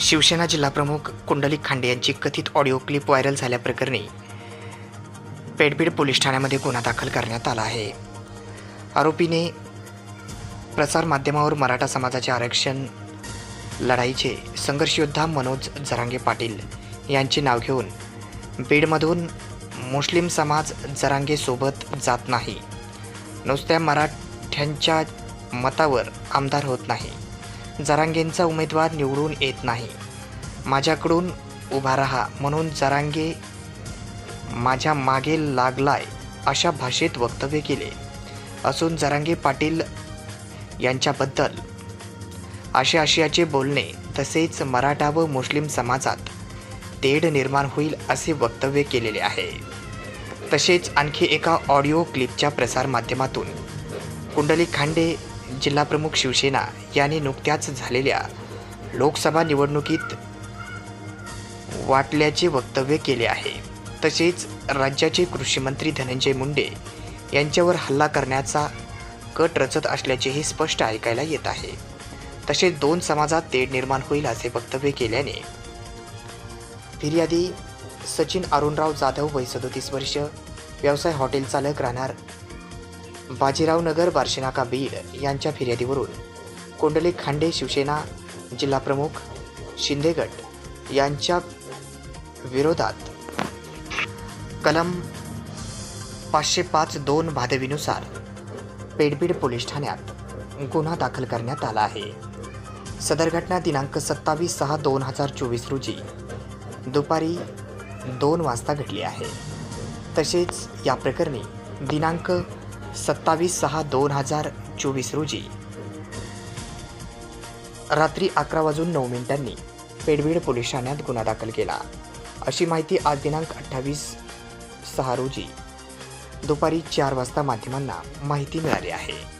शिवसेना जिल्हाप्रमुख कुंडलिक खांडे यांची कथित ऑडिओ क्लिप व्हायरल झाल्याप्रकरणी पेडबीड पोलीस ठाण्यामध्ये गुन्हा दाखल करण्यात आला आहे. आरोपीने प्रसारमाध्यमावर मराठा समाजाचे आरक्षण लढाईचे संघर्षयोद्धा मनोज जरांगे पाटील यांचे नाव घेऊन बीडमधून मुस्लिम समाज जरांगेसोबत जात नाही. नुसत्या मराठ्यांच्या मतावर आमदार होत नाही. जरांगेंचा उमेदवार निवडून येत नाही. माझ्याकडून उभा राहा म्हणून जरांगे माझ्या मागे लागलाय अशा भाषेत वक्तव्य केले. असून जरांगे पाटील यांच्याबद्दल असे आशियाचे बोलणे तसेच मराठा व मुस्लिम समाजात तेढ निर्माण होईल असे वक्तव्य केलेले आहे. तसेच आणखी एका ऑडिओ क्लिपच्या प्रसारमाध्यमातून कुंडली खांडे जिल्हाप्रमुख शिवसेना यांनी नुकत्याच झालेल्या लोकसभा निवडणुकीत वाटल्याचे वक्तव्य केले आहे. तसेच राज्याचे कृषीमंत्री धनंजय मुंडे यांच्यावर हल्ला करण्याचा कट रचत असल्याचेही स्पष्ट ऐकायला येत आहे. तसेच दोन समाजात तेढ निर्माण होईल असे वक्तव्य केल्याने फिर्यादी सचिन अरुणराव जाधव वय सदोतीस वर्ष व्यवसाय हॉटेल चालक राहणार बाजीराव नगर बार्शीनाका बीड यांच्या फिर्यादीवरून कुंडली खांडे शिवसेना जिल्हाप्रमुख शिंदेगट यांच्या विरोधात कलम पाचशे पाच दोन भादवीनुसार पेडबीड पोलीस ठाण्यात गुन्हा दाखल करण्यात आला आहे. सदर घटना दिनांक सत्तावीस सहा दोन हजार चोवीस रोजी दुपारी दोन वाजता घडली आहे. तसेच या प्रकरणी दिनांक सत्तावीस सहा दोन हजार चोवीस रोजी. रात्री अकरा वाजून नऊ मिनिटांनी पेडबीड पोलीस ठाण्यात गुन्हा दाखल केला. अशी माहिती आज दिनांक अठ्ठावीस सहा रोजी. दुपारी चार वाजता माध्यमांना माहिती मिळाली आहे.